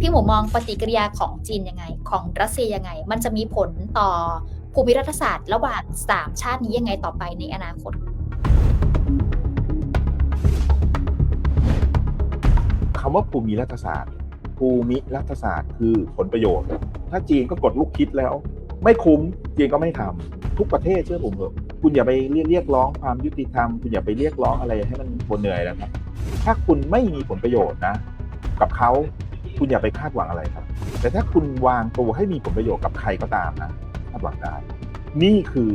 พี่หมูมองปฏิกิริยาของจีนยังไง ของรัสเซียยังไง มันจะมีผลต่อภูมิรัฐศาสตร์ระหว่างสามชาตินี้ยังไงต่อไปในอนาคต คำว่าภูมิรัฐศาสตร์ ภูมิรัฐศาสตร์คือผลประโยชน์ ถ้าจีนก็กดลูกคิดแล้ว ไม่คุ้มจีนก็ไม่ทำทุกประเทศเชื่อผมเถอะคุณอย่าไปเรียกเรียกร้องความยุติธรรม คุณอย่าไปเรียกร้องอะไรให้มันปวดเหนื่อยนะครับ ถ้าคุณไม่มีผลประโยชน์นะ กับเขาคุณอย่าไปคาดหวังอะไรครับ แต่ถ้าคุณวางตัวให้มีผลประโยชน์กับใครก็ตามนะคาดหวังได้ นี่คือ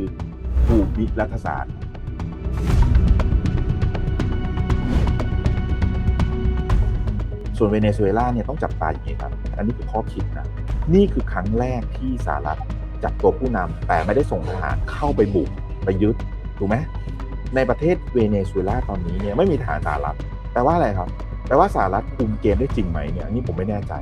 ภูมิรัฐศาสตร์ส่วนเวเนซุเอลาเนี่ยต้องจับตาอย่างนี้ครับ อันนี้คือข้อคิดนะ นี่คือครั้งแรกที่สหรัฐจับตัวผู้นำแต่ไม่ได้ส่งทหารเข้าไปบุกไปยึดถูกไหมในประเทศเวเนซุเอลาตอนนี้เนี่ยไม่มีทหารสหรัฐแปลว่าอะไรครับ แปลว่าสหรัฐคุมเกมได้จริงไหมเนี่ยนนี้ผมไม่แน่ใจ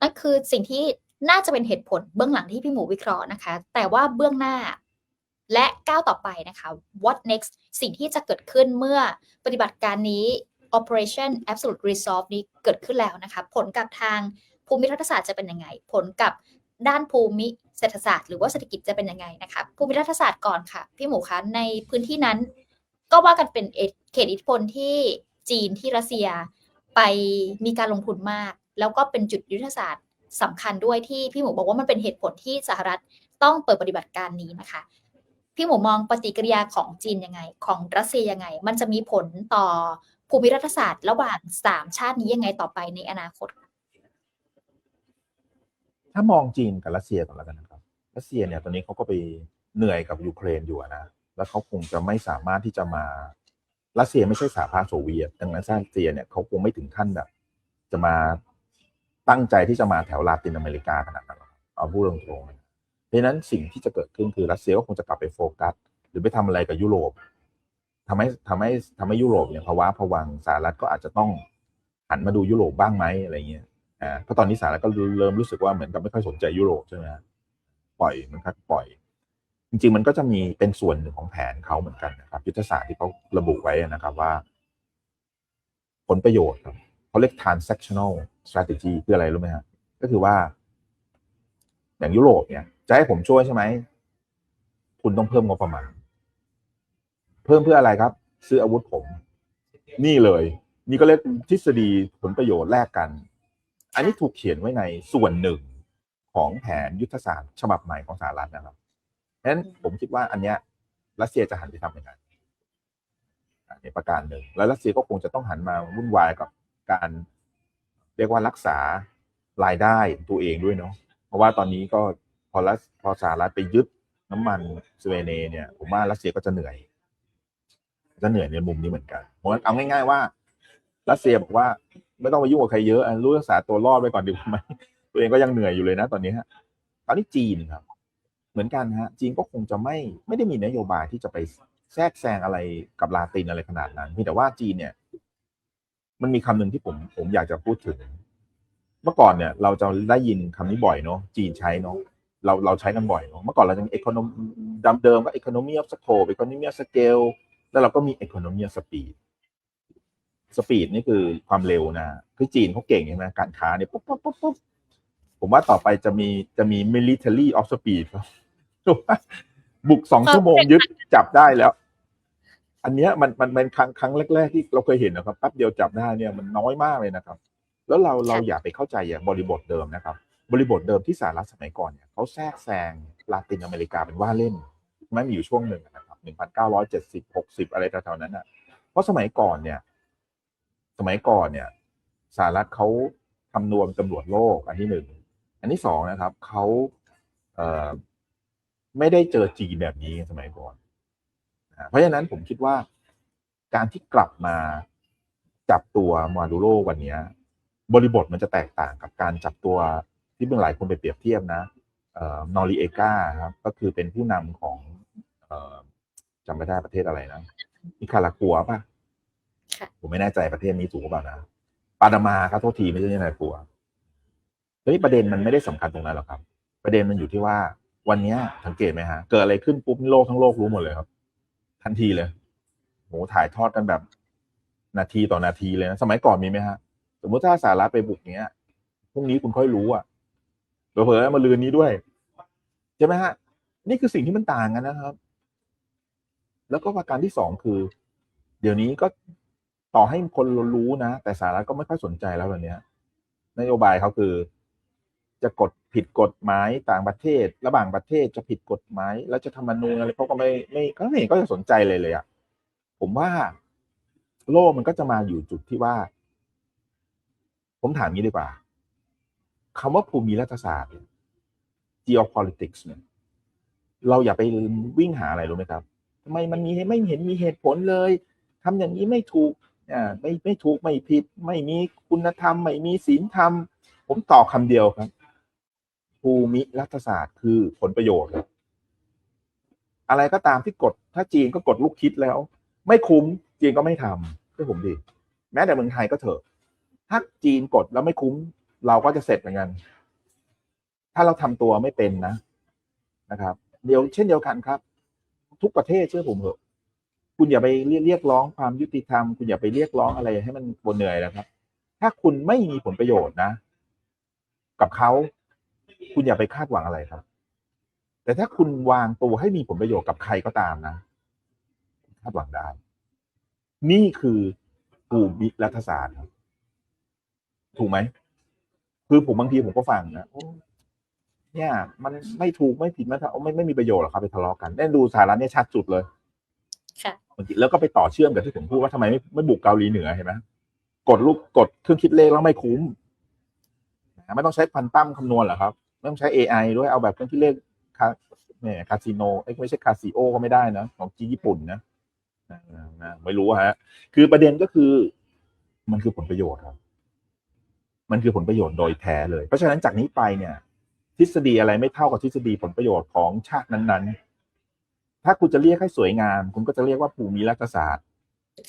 นั่นคือสิ่งที่น่าจะเป็นเหตุผลเบื้องหลังที่พี่หมูวิเคราะห์นะคะ แต่ว่าเบื้องหน้าและก้าวต่อไปนะคะ what next สิ่งที่จะเกิดขึ้นเมื่อปฏิบัติการนี้ operation absolute resolve นี้เกิดขึ้นแล้วนะคะ ผลกับทางภูมิรัฐศาสตร์จะเป็นยังไง ผลกับด้านภูมิเศรษฐศาสตร์หรือว่าเศรษฐกิจจะเป็นยังไงนะคะ ภูมิรัฐศาสตร์ก่อนค่ะ พี่หมูคะในพื้นที่นั้น ก็ว่ากันเป็นเขตอิทธิพลที่จีนที่รัสเซียไปมีการลงทุนมาก แล้วก็เป็นจุดยุทธศาสตร์สำคัญด้วยที่พี่หมูบอกว่ามันเป็นเหตุผลที่สหรัฐต้องเปิดปฏิบัติการนี้นะคะ พี่หมูมองปฏิกิริยาของจีนยังไง ของรัสเซียยังไง มันจะมีผลต่อ ภูมิรัฐศาสตร์ระหว่างสามชาตินี้ยังไงต่อไปในอนาคต ถ้ามองจีนกับรัสเซียก่อนแล้วกันนะครับรัสเซียเนี่ยตอนนี้เขาก็ไปเหนื่อยกับยูเครนอยู่นะแล้วเขาคงจะไม่สามารถที่จะมารัสเซียไม่ใช่สหภาพโซเวียตดังนั้นรัสเซียเนี่ยเขาคงไม่ถึงขั้นแบบ จะมาตั้งใจที่จะมาแถวลาตินอเมริกาขนาดนั้นหรอเอาพูดตรงๆเพราะฉะนั้นสิ่งที่จะเกิดขึ้นคือรัสเซียก็คงจะกลับไปโฟกัส หรือไปทำอะไรกับยุโรป ทำให้ทำให้ทำให้ยุโรปเนี่ยภาวะผวังสหรัฐก็อาจจะต้องหันมาดูยุโรปบ้างไหมอะไรเงี้ยอ่าเพราะตอนนี้สหรัฐก็เริ่มรู้สึกว่าเหมือนกับไม่ค่อยสนใจยุโรปใช่ไหมปล่อยมันคัดปล่อย จริง ๆ มันก็จะมีเป็นส่วนหนึ่งของแผนเขาเหมือนกันนะครับ ยุทธศาสตร์ที่เขาระบุไว้นะครับว่า ผลประโยชน์ครับเขาเรียก transactional strategy คืออะไรรู้ไหมฮะก็คือว่า อย่างยุโรปเนี่ย จะให้ผมช่วยใช่ไหมคุณต้องเพิ่มงบประมาณ เพิ่มเพื่ออะไรครับ ซื้ออาวุธผม นี่เลย นี่ก็เรียกทฤษฎีผลประโยชน์แลกกัน อันนี้ถูกเขียนไว้ในส่วนหนึ่งของแผนยุทธศาสตร์ฉบับใหม่ของสหรัฐนะครับเพราะฉะนั้นผมคิดว่าอันเนี้ยรัสเซียจะหันไปทำอย่างนั้นอันนี้ประการหนึ่ง แล้วรัสเซียก็คงจะต้องหันมาวุ่นวายกับการเรียกว่ารักษารายได้ตัวเองด้วยเนาะเพราะว่าตอนนี้ก็พอรัสพอสหรัฐไปยึดน้ำมันสเวเนเนี่ย ผมว่ารัสเซียก็จะเหนื่อย จะเหนื่อยในมุมนี้เหมือนกันเพราะงั้นเอาง่าย ๆว่ารัสเซียบอกว่า ไม่ต้องไปยุ่งกับใครเยอะรู้รักษาตัวรอดไปก่อนดีกว่าไหมตัวเองก็ยังเหนื่อยอยู่เลยนะ ตอนนี้ฮะตอนนี้จีนครับ เหมือนกันฮะ จีนก็คงจะไม่ไม่ได้มีนโยบายที่จะไปแทรกแซงอะไรกับลาตินอะไรขนาดนั้นเพียงแต่ว่าจีนเนี่ย มันมีคำหนึ่งที่ผมผมอยากจะพูดถึง เมื่อก่อนเนี่ย เราจะได้ยินคำนี้บ่อยเนาะจีนใช้เนาะเราเราใช้กันบ่อยเนาะเมื่อก่อนเราจะมี economy ดำเดิมก็ economy of scope economy of scale แล้วเราก็มี economy of speed สปีดนี่คือความเร็วนะคือจีนเขาเก่งใช่ไหมการค้าเนี่ยปุ๊บปุ๊บปุ๊บปุ๊บผมว่าต่อไปจะมีจะมี military of speed ครับถูกปะบุกสองชั่วโมงยึดจับได้แล้ว อันเนี้ยมันมันเป็นครั้งครั้งแรก ๆ ที่เราเคยเห็นนะครับแป๊บเดียวจับได้เนี่ยมันน้อยมากเลยนะครับ แล้วเราเราอย่าไปเข้าใจอย่างบริบทเดิมนะครับ บริบทเดิมที่สหรัฐสมัยก่อนเนี่ยเขาแทรกแซงลาตินอเมริกาเป็นว่าเล่นไม่มีอยู่ช่วงหนึ่งนะครับ หนึ่งพันเก้าร้อยเจ็ดสิบหกสิบอะไรแถวๆนั้นอะ เพราะสมัยก่อนเนี่ย สมัยก่อนเนี่ยสหรัฐเขาคำนวณตำรวจโลกอันที่หนึ่ง อันที่สองนะครับเขาเอ่อไม่ได้เจอจีนแบบนี้สมัยก่อน เพราะฉะนั้นผมคิดว่าการที่กลับมาจับตัวมาดูโรวันนี้บริบทมันจะแตกต่างกับการจับตัวที่เมื่อหลายคนไปเปรียบเทียบนะอนอริเอกาครับก็คือเป็นผู้นำของ จำไม่ได้ประเทศอะไรนะนิคารากัวป่ะค่ะผมไม่แน่ใจประเทศนี้ถูกหรือเปล่านะปานามาครับโทษทีไม่ใช่นิคารากัวทีนี้ประเด็นมันไม่ได้สำคัญตรงนั้นหรอกครับ ประเด็นมันอยู่ที่ว่าวันเนี้ยสังเกตไหมฮะ เกิดอะไรขึ้นปุ๊บโลกทั้งโลกรู้หมดเลยครับ ทันทีเลยโหถ่ายทอดกันแบบ นาทีต่อนาทีเลยนะสมัยก่อนมีไหมฮะ สมมติถ้าสาระไปบุกเนี้ยพรุ่งนี้คุณค่อยรู้อะเผลอๆมาลืนนี้ด้วย ใช่ไหมฮะ นี่คือสิ่งที่มันต่างกันนะครับ แล้วก็ประการที่สองคือ เดี๋ยวนี้ก็ต่อให้คนรู้นะ แต่สาระก็ไม่ค่อยสนใจแล้วแบบนี้นโยบายเขาคือ จะกดผิดกฎหมายต่างประเทศ ระหว่างประเทศจะผิดกฎหมายแล้วจะธรรมนูญอะไรเขาก็ไม่ไม่ก็ไม่เห็นก็จะสนใจเลยเลยอะผมว่าโลกมันก็จะมาอยู่จุดที่ว่า ผมถามงี้ดีกว่าคำว่าภูมิรัฐศาสตร์ geopolitics เนี่ยเราอย่าไปวิ่งหาอะไรรู้ไหมครับ ทำไมมันมีไม่เห็นมีเหตุผลเลยทำอย่างนี้ไม่ถูกอ่าไม่ไม่ถูกไม่ผิด ไม่มีคุณธรรม ไม่มีศีลธรรม ผมตอบคำเดียวครับ ภูมิรัฐศาสตร์คือผลประโยชน์ครับอะไรก็ตามที่กด ถ้าจีนก็กดลูกคิดแล้ว ไม่คุ้มจีนก็ไม่ทำเชื่อผมดิแม้แต่เมืองไทยก็เถอะ ถ้าจีนกดแล้วไม่คุ้ม เราก็จะเสร็จเหมือนกัน ถ้าเราทำตัวไม่เป็นนะนะครับ เดียวเช่นเดียวกันครับ ทุกประเทศเชื่อผมเถอะคุณอย่าไปเรียกร้องความยุติธรรม คุณอย่าไปเรียกร้องอะไรให้มันบนเหนื่อยนะครับ ถ้าคุณไม่มีผลประโยชน์นะ กับเขา คุณอย่าไปคาดหวังอะไรครับ แต่ถ้าคุณวางตัวให้มีผลประโยชน์กับใครก็ตามนะคาดหวังได้ นี่คือภูมิรัฐศาสตร์ครับ ถูกไหม คือผมบางทีผมก็ฟังนะ เนี่ย มันไม่ถูกไม่ผิดไม่ไม่ไม่มีประโยชน์หรอกครับไปทะเลาะกันแน่ดูสาระเนี่ยชัดสุดเลยค่ะแล้วก็ไปต่อเชื่อมกับที่ผมพูดว่าทำไมไม่ไม่บุกเกาหลีเหนือเห็นไหมกดลูกกดเครื่องคิดเลขแล้วไม่คุ้มไม่ต้องใช้พันตั้มคำนวณเหรอครับไม่ต้องใช้ AI ด้วยเอาแบบเครื่องคิดเลขคาเนี่ยคาสิโนไม่ใช่คาสิโอก็ไม่ได้นะของจีนญี่ปุ่นนะนะไม่รู้ฮะ คือประเด็นก็คือ มันคือผลประโยชน์ครับ มันคือผลประโยชน์โดยแท้เลย เพราะฉะนั้นจากนี้ไปเนี่ย ทฤษฎีอะไรไม่เท่ากับทฤษฎีผลประโยชน์ของชาตินั้นๆ ถ้าคุณจะเรียกให้สวยงาม คุณก็จะเรียกว่าภูมิรัฐศาสตร์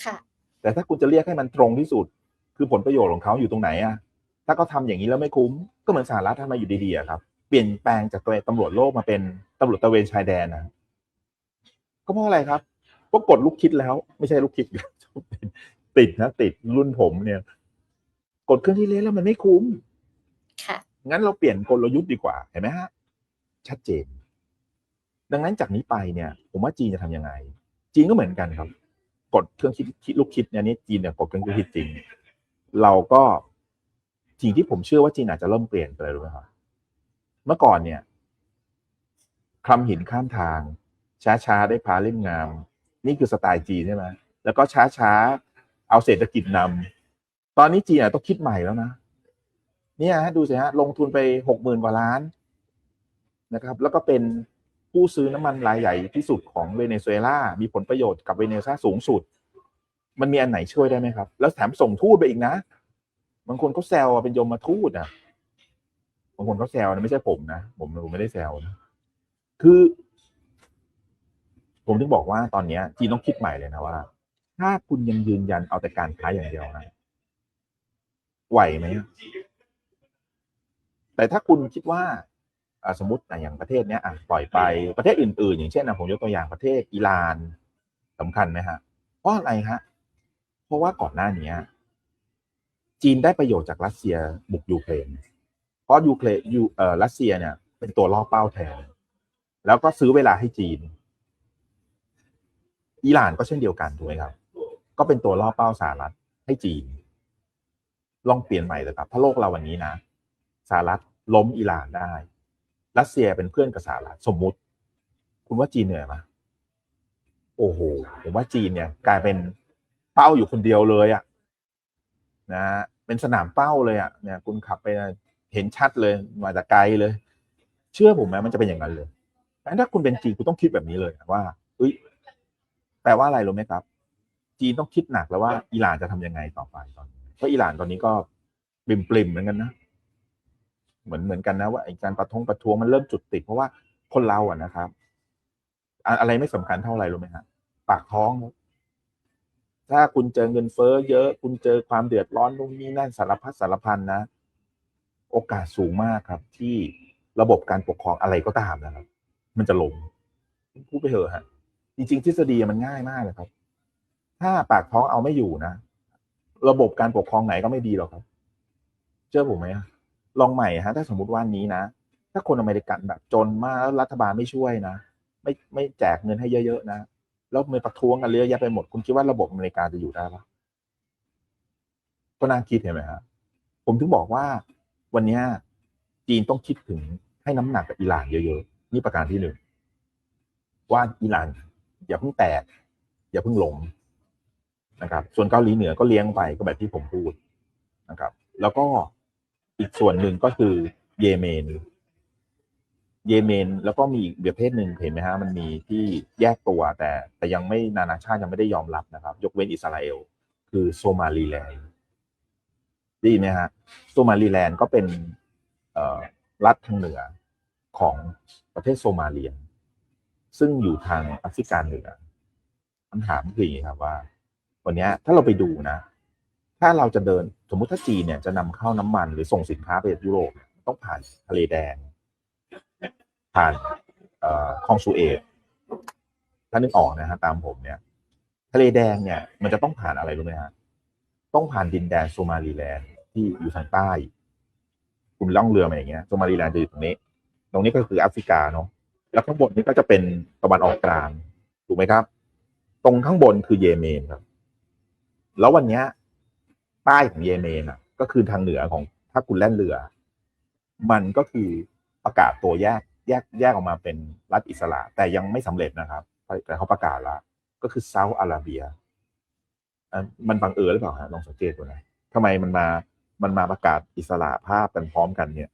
ค่ะ แต่ถ้าคุณจะเรียกให้มันตรงที่สุด คือผลประโยชน์ของเขาอยู่ตรงไหนอะถ้าเขาทาอย่างนี้แล้วไม่คุ้ม ก็เหมือนสหรัฐทำมาอยู่ดีๆอะครับ เปลี่ยนแปลงจากตัวตำรวจโลกมาเป็นตำรวจตระเวนชายแดนนะก็เพราะอะไรครับเพราะกดลูกคิดแล้ว ไม่ใช่ลูกคิดติดนะติดรุ่นผมเนี่ย กดเครื่องที่เล่นแล้วมันไม่คุ้ม ค่ะ งั้นเราเปลี่ยนกลยุทธ์ดีกว่าเห็นไหมฮะชัดเจน ดังนั้นจากนี้ไปเนี่ย ผมว่าจีนจะทำยังไง จีนก็เหมือนกันครับ กดเครื่องคิดคิดลูกคิดเนี่ยนี่จีนเนี่ยกดเครื่องคิดจริง เราก็สิ่งที่ผมเชื่อว่าจีนอาจจะเริ่มเปลี่ยนไปเลยรู้ไหมครับเมื่อก่อนเนี่ยคลำหินข้ามทาง ช้าๆได้พาเล่มงาม นี่คือสไตล์จีนใช่ไหมแล้วก็ช้าๆเอาเศรษฐกิจนำตอนนี้จีนอะต้องคิดใหม่แล้วนะ เนี่ยฮะดูสิฮะลงทุนไปหกหมื่นกว่าล้านนะครับ แล้วก็เป็นผู้ซื้อน้ำมันรายใหญ่ที่สุดของเวเนซุเอลา มีผลประโยชน์กับเวเนซุเอลาสูงสุด มันมีอันไหนช่วยได้ไหมครับ แล้วแถมส่งทูตไปอีกนะ บางคนเขาแซวเป็นยมมาทูตอะ บางคนเขาแซวนะไม่ใช่ผมนะ ผมผมไม่ได้แซวนะ คือ ผมถึงบอกว่าตอนเนี้ยจีนต้องคิดใหม่เลยนะว่า ถ้าคุณยังยืนยันเอาแต่การค้าอย่างเดียวนะไหวไหม แต่ถ้าคุณคิดว่าสมมติอย่างประเทศเนี้ยปล่อยไปประเทศอื่น ๆ อย่างเช่นนะผมยกตัวอย่างประเทศอิหร่านสำคัญไหมฮะเพราะอะไรฮะเพราะว่าก่อนหน้านี้จีนได้ประโยชน์จากรัสเซียบุกยูเครนเพราะยูเครนยูเอ่อรัสเซียเนี่ย เป็นตัวล่อเป้าแทน แล้วก็ซื้อเวลาให้จีนอิหร่านก็เช่นเดียวกันถูกไหมครับ ก็เป็นตัวล่อเป้าสหรัฐให้จีน ลองเปลี่ยนใหม่เลยครับ ถ้าโลกเราวันนี้นะ สหรัฐล้มอิหร่านได้ รัสเซียเป็นเพื่อนกับสหรัฐสมมุติ คุณว่าจีนเหนื่อยไหมโอ้โหผมว่าจีนเนี่ย กลายเป็นเป้าอยู่คนเดียวเลยอะนะเป็นสนามเป้าเลยอะเนี่ย คุณขับไปเห็นชัดเลยมาจากไกลเลย เชื่อผมไหมมันจะเป็นอย่างนั้นเลยถ้าคุณเป็นจีนคุณต้องคิดแบบนี้เลยว่าเอ้ยแปลว่าอะไรรู้ไหมครับ จีนต้องคิดหนักแล้วว่าอิหร่านจะทำยังไงต่อไปตอนนี้เพราะอิหร่านตอนนี้ก็ปริมปริมๆเหมือนกันนะ เหมือนเหมือนกันนะว่าไอ้การประท้วงประท้วงมันเริ่มจุดติดเพราะว่าคนเราอะนะครับ อะไรไม่สำคัญเท่าไหร่รู้ไหมฮะปากท้อง ถ้าคุณเจอเงินเฟ้อเยอะ คุณเจอความเดือดร้อนตรงนี้นั่นสารพัดสารพันนะ โอกาสสูงมากครับ ที่ระบบการปกครองอะไรก็ตามนะครับ มันจะล้มพูดไปเถอะฮะจริง ๆ ทฤษฎีมันง่ายมากเลยครับ ถ้าปากท้องเอาไม่อยู่นะ ระบบการปกครองไหนก็ไม่ดีหรอกครับ เชื่อผมไหมอะ ลองใหม่ฮะถ้าสมมติว่านี้นะ ถ้าคนอเมริกันแบบจนมากแล้วรัฐบาลไม่ช่วยนะ ไม่ไม่แจกเงินให้เยอะๆนะ แล้วมีประท้วงกันเยอะแยะไปหมด คุณคิดว่าระบบอเมริกาจะอยู่ได้ปะก็น่าคิดเห็นไหมฮะผมถึงบอกว่า วันนี้จีนต้องคิดถึงให้น้ำหนักกับอิหร่านเยอะๆนี่ประการที่หนึ่งว่าอิหร่านอย่าเพิ่งแตก อย่าเพิ่งหลงนะครับ ส่วนเกาหลีเหนือก็เลี้ยงไปก็แบบที่ผมพูดนะครับ แล้วก็ อีกส่วนหนึ่งก็คือเยเมน เยเมนแล้วก็มีอีกประเภทหนึ่งเห็นไหมฮะมันมีที่แยกตัวแต่แต่ยังไม่นานาชาติยังไม่ได้ยอมรับนะครับ ยกเว้นอิสราเอล คือโซมาลีแลนด์ได้ยินไหมฮะโซมาลีแลนด์ก็เป็นเอ่อรัฐทางเหนือของประเทศโซมาเลีย ซึ่งอยู่ทางแอฟริกาเหนือคำถามคืออย่างนี้ครับว่า วันนี้ถ้าเราไปดูนะ ถ้าเราจะเดินสมมุติถ้าจีนเนี่ยจะนำเข้าน้ำมันหรือส่งสินค้าไปยุโรปต้องผ่านทะเลแดง ผ่านเอ่อคลองสุเอตถ้านึกออกนะฮะตามผมเนี่ย ทะเลแดงเนี่ย มันจะต้องผ่านอะไรรู้ไหมฮะต้องผ่านดินแดนโซมาลีแลนด์ที่อยู่ทางใต้ คุณล่องเรือมาอย่างเงี้ยโซมาลีแลนด์จะอยู่ตรงนี้ ตรงนี้ก็คือแอฟริกาเนาะแล้วข้างบนนี้ก็จะเป็นตะวันออกกลางถูกไหมครับ ตรงข้างบนคือเยเมนครับ แล้ววันเนี้ย ใต้ของเยเมนอะ ก็คือทางเหนือของถ้าคุณแล่นเรือ มันก็คือประกาศตัวแยกแยกแยกออกมาเป็นรัฐอิสระ แต่ยังไม่สำเร็จนะครับ แต่เขาประกาศล้วก็คือซาอุอาระเบียมันบังเอิญหรือเปล่าฮะลองสังเกตดูนะทำไมมันมามันมาประกาศอิสระภาพกันพร้อมกันเนี่ย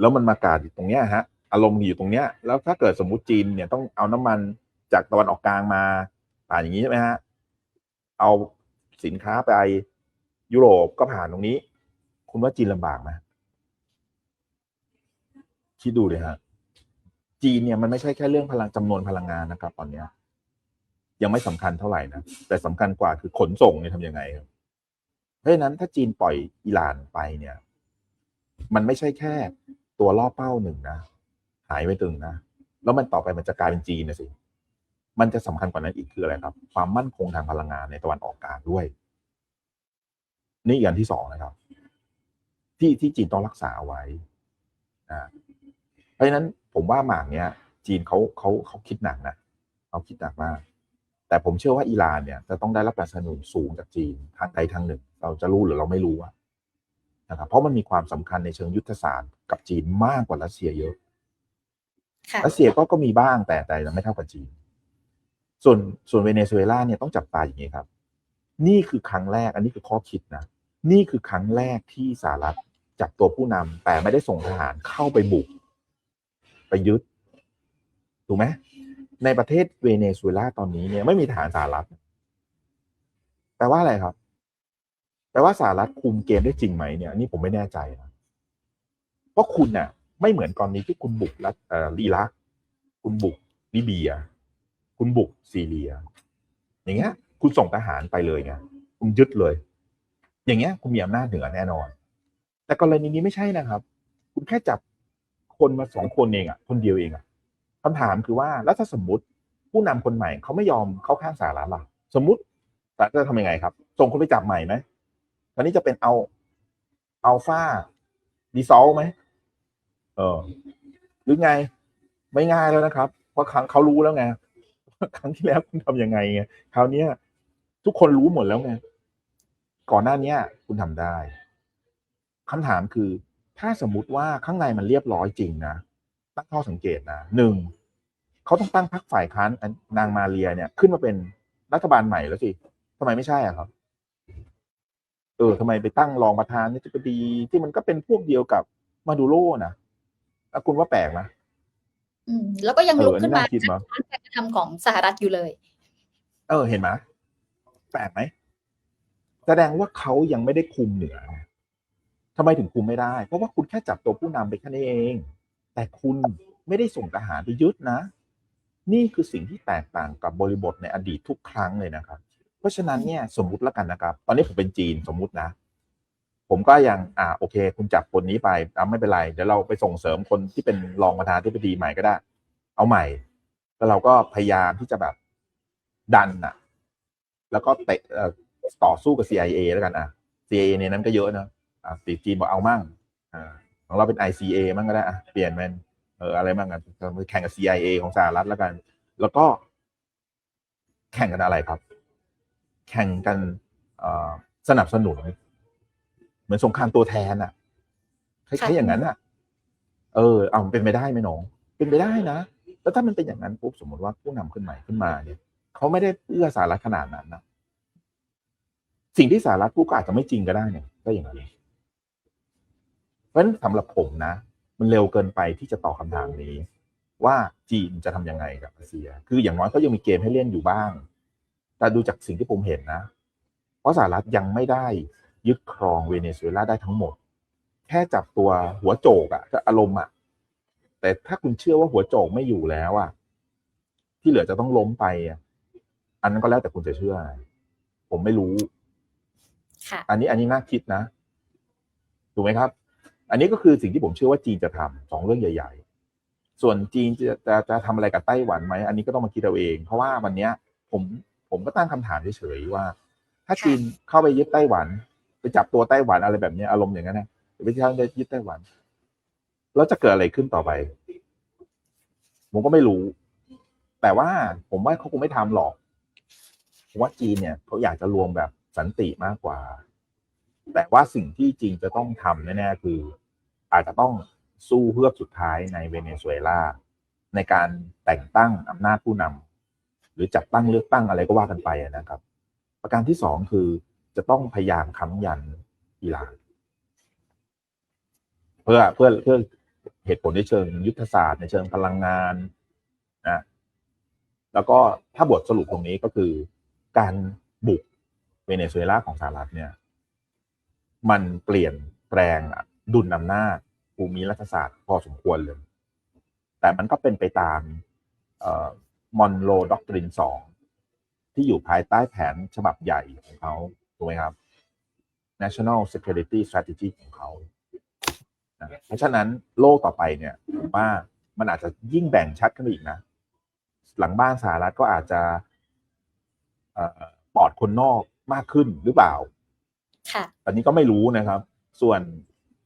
แล้วมันมาประกาศอยู่ตรงเนี้ยฮะ อารมณ์อยู่ตรงเนี้ย แล้วถ้าเกิดสมมุติจีนเนี่ยต้องเอาน้ำมันจากตะวันออกกลางมา ผ่านอย่างนี้ใช่ไหมฮะ เอาสินค้าไป ยุโรปก็ผ่านตรงนี้ คุณว่าจีนลำบากไหมคิดดูเลยฮะ จีนเนี่ยมันไม่ใช่แค่เรื่องพลังจำนวนพลังงานนะครับ ตอนเนี้ย ยังไม่สำคัญเท่าไหร่นะแต่สำคัญกว่าคือขนส่งเนี่ยทำยังไงครับเพราะฉะนั้นถ้าจีนปล่อยอิหร่านไปเนี่ย มันไม่ใช่แค่ตัวล่อเป้าหนึ่งนะหายไปตึงนะแล้วมันต่อไปมันจะกลายเป็นจีนนะสิมันจะสำคัญกว่านั้นอีกคืออะไรครับ ความมั่นคงทางพลังงานในตะวันออกกลางด้วย นี่อีกอันที่สองนะครับ ที่ที่จีนต้องรักษาเอาไว้นะเพราะฉะนั้นผมว่าหมากเนี้ย จีนเขาเขาเขาคิดหนักนะเขาคิดหนักมาก แต่ผมเชื่อว่าอิหร่านเนี่ยจะต้องได้รับการสนับสนุนสูงจากจีนทางใดทางหนึ่ง เราจะรู้หรือเราไม่รู้อะนะครับเพราะมันมีความสำคัญในเชิงยุทธศาสตร์กับจีนมากกว่ารัสเซียเยอะค่ะรัสเซียก็ก็มีบ้างแต่แต่ยังไม่เท่ากับจีน ส่วนส่วนเวเนซุเอลาเนี่ยต้องจับตาอย่างนี้ครับ นี่คือครั้งแรก อันนี้คือข้อคิดนะ นี่คือครั้งแรกที่สหรัฐจับตัวผู้นำแต่ไม่ได้ส่งทหารเข้าไปบุก ไปยึดถูกไหมในประเทศเวเนซุเอลาตอนนี้เนี่ยไม่มีทหารสหรัฐแปลว่าอะไรครับแปลว่าสหรัฐคุมเกมได้จริงไหมเนี่ยนนี่ผมไม่แน่ใจนะเพราะคุณน่ะ ไม่เหมือนกรณีที่คุณบุกรัฐเอ่ออิรัก คุณบุกลิเบีย คุณบุกซีเรีย อย่างเงี้ย คุณส่งทหารไปเลยไงคุณยึดเลย อย่างเงี้ย คุณมีอำนาจเหนือแน่นอน แต่กรณีนี้ไม่ใช่นะครับ คุณแค่จับคนมาสองคนเองอะ คนเดียวเองอะคำถามคือว่าแล้วถ้าสมมติผู้นำคนใหม่เขาไม่ยอมเข้าข้างสหรัฐล่ะ สมมติสหรัฐจะทำยังไงครับ ส่งคนไปจับใหม่ไหมตอนนี้จะเป็นเอาอัลฟาดีซอลไหมเออ หรือไง ไม่ง่ายแล้วนะครับ เพราะครั้งเขารู้แล้วไงครั้งที่แล้วคุณทำยังไงไงคราวเนี้ย ทุกคนรู้หมดแล้วไงก่อนหน้าเนี้ยคุณทำได้คำถามคือ ถ้าสมมุติว่าข้างในมันเรียบร้อยจริงนะตั้งข้อสังเกตนะหนึ่งเขาต้องตั้งพรรคฝ่ายค้านอันนางมาเรียเนี่ย ขึ้นมาเป็นรัฐบาลใหม่แล้วสิทำไมไม่ใช่อะครับเออทำไมไปตั้งรองประธานนี่จะดี ที่มันก็เป็นพวกเดียวกับมาดูโรนะแล้วคุณว่าแปลกนะอืมแล้วก็ยังเอลุอกอันขึ้นี้นมาน่าคิดมั้ยการกระทำของสหรัฐอยู่เลย เออ เห็นไหม แปลกไหมแสดงว่าเขายังไม่ได้คุมเหนือทำไมถึงคุมไม่ได้ เพราะว่าคุณแค่จับตัวผู้นำไปแค่นี้เอง แต่คุณไม่ได้ส่งทหารไปยึดนะ นี่คือสิ่งที่แตกต่างกับบริบทในอดีตทุกครั้งเลยนะครับ เพราะฉะนั้นเนี่ยสมมุติแล้วกันนะครับ ตอนนี้ผมเป็นจีนสมมุตินะ ผมก็ยังอ่าโอเค คุณจับคนนี้ไปอ่าไม่เป็นไร เดี๋ยวเราไปส่งเสริมคนที่เป็นรองประธานาธิบดีใหม่ก็ได้ เอาใหม่ แล้วเราก็พยายามที่จะแบบดันอะ แล้วก็เตะเอ่อต่อสู้กับ CIA แล้วกันอะ CIA ในนั้นก็เยอะนะอะตีจีนบอกเอามั่งอ่าของเราเป็น ICA มั่งก็ได้อะเปลี่ยนเป็นเอออะไรมั่งกันแข่งกับ CIA ของสหรัฐแล้วกัน แล้วก็ แข่งกันอะไรครับ แข่งกันเอ่อสนับสนุน เหมือนสงครามตัวแทนอะคล้ายๆอย่างนั้นอะ เออ เอามันเป็นไปได้ไหมน้องเป็นไปได้นะแล้วถ้ามันเป็นอย่างนั้นปุ๊บสมมติว่าผู้นำขึ้นใหม่ขึ้นมาเนี่ย เขาไม่ได้เอื้อสหรัฐขนาดนั้นนะสิ่งที่สหรัฐพูดก็อาจจะไม่จริงก็ได้เนี่ยก็อย่างนี้เพราะฉะนั้นสำหรับผมนะ มันเร็วเกินไปที่จะตอบคำถามนี้ ว่าจีนจะทำยังไงกับรัสเซีย คืออย่างน้อยก็ยังมีเกมให้เล่นอยู่บ้าง แต่ดูจากสิ่งที่ผมเห็นนะ เพราะสหรัฐยังไม่ได้ยึดครองเวเนซุเอลาได้ทั้งหมด แค่จับตัวหัวโจกอะก็อารมณ์อะแต่ถ้าคุณเชื่อว่าหัวโจกไม่อยู่แล้วอะที่เหลือจะต้องล้มไปอะ อันนั้นก็แล้วแต่คุณจะเชื่อ ผมไม่รู้ค่ะอันนี้อันนี้น่าคิดนะถูกไหมครับ อันนี้ก็คือสิ่งที่ผมเชื่อว่าจีนจะทำสองเรื่องใหญ่ ๆ ส่วนจีนจะจะจะทำอะไรกับไต้หวันไหมอันนี้ก็ต้องมาคิดเอาเอง เพราะว่าวันเนี้ยผมผมก็ตั้งคำถามเฉยๆว่า ถ้าค่ะจีนเข้าไปยึดไต้หวัน ไปจับตัวไต้หวันอะไรแบบเนี้ยอารมณ์อย่างนั้นนะไปที่ทางจะยึดไต้หวันแล้วจะเกิดอะไรขึ้นต่อไป ผมก็ไม่รู้ แต่ว่าผมว่าเขาคงไม่ทำหรอก ผมว่าจีนเนี่ยเขาอยากจะรวมแบบสันติมากกว่า แต่ว่าสิ่งที่จีนจะต้องทำแน่ๆคือ อาจจะต้องสู้เพื่อสุดท้ายในเวเนซุเอลาในการแต่งตั้งอำนาจผู้นำหรือจัดตั้งเลือกตั้งอะไรก็ว่ากันไปนะครับ ประการที่สองคือจะต้องพยายามค้ำยันอิหร่านเพื่อเพื่อเพื่อเหตุผลในเชิงยุทธศาสตร์ในเชิงพลังงานนะแล้วก็ถ้าบทสรุปตรงนี้ก็คือ การบุกเวเนซุเอลาของสหรัฐเนี่ย มันเปลี่ยนแปลงดุลอำนาจภูมิรัฐศาสตร์พอสมควรเลย แต่มันก็เป็นไปตามมอนโรด็อกตรินสองที่อยู่ภายใต้แผนฉบับใหญ่ของเขาถูกไหมครับ national security strategy ของเขา เพราะฉะนั้นโลกต่อไปเนี่ยผมว่ามันอาจจะยิ่งแบ่งชัดขึ้นไปอีกนะ หลังบ้านสหรัฐก็อาจจะ ปลอดคนนอกมากขึ้นหรือเปล่า ค่ะ อันนี้ก็ไม่รู้นะครับ ส่วน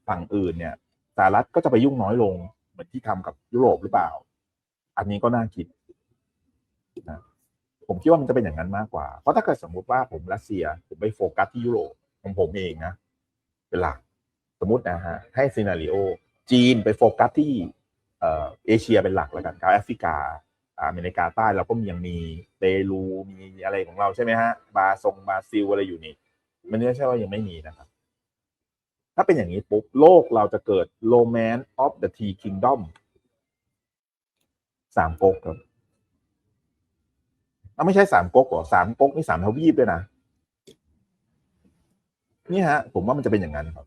ฝั่งอื่นเนี่ยสหรัฐก็จะไปยุ่งน้อยลง เหมือนที่ทำกับยุโรปหรือเปล่า อันนี้ก็น่าคิดนะผมคิดว่ามันจะเป็นอย่างนั้นมากกว่า เพราะถ้าเกิดสมมุติว่าผมรัสเซีย ผมไปโฟกัสที่ยุโรปของผมเองนะ เป็นหลัก สมมตินะฮะ ให้ซีนารีโอ จีนไปโฟกัสที่เอ่อเอเชียเป็นหลักแล้วกันกับแอฟริกา อ่าเมริกาใต้เราก็ยังมีเปรูมีอะไรของเราใช่ไหมฮะบราซงบราซิลอะไรอยู่นี่ มันไม่ใช่ว่ายังไม่มีนะครับ ถ้าเป็นอย่างนี้ปุ๊บโลกเราจะเกิด Romance of the Tea Kingdom สามก๊กครับอะไม่ใช่สามก๊กหรอสามก๊กนี่สามทวีปด้วยนะนี่ฮะ ผมว่ามันจะเป็นอย่างนั้นครับ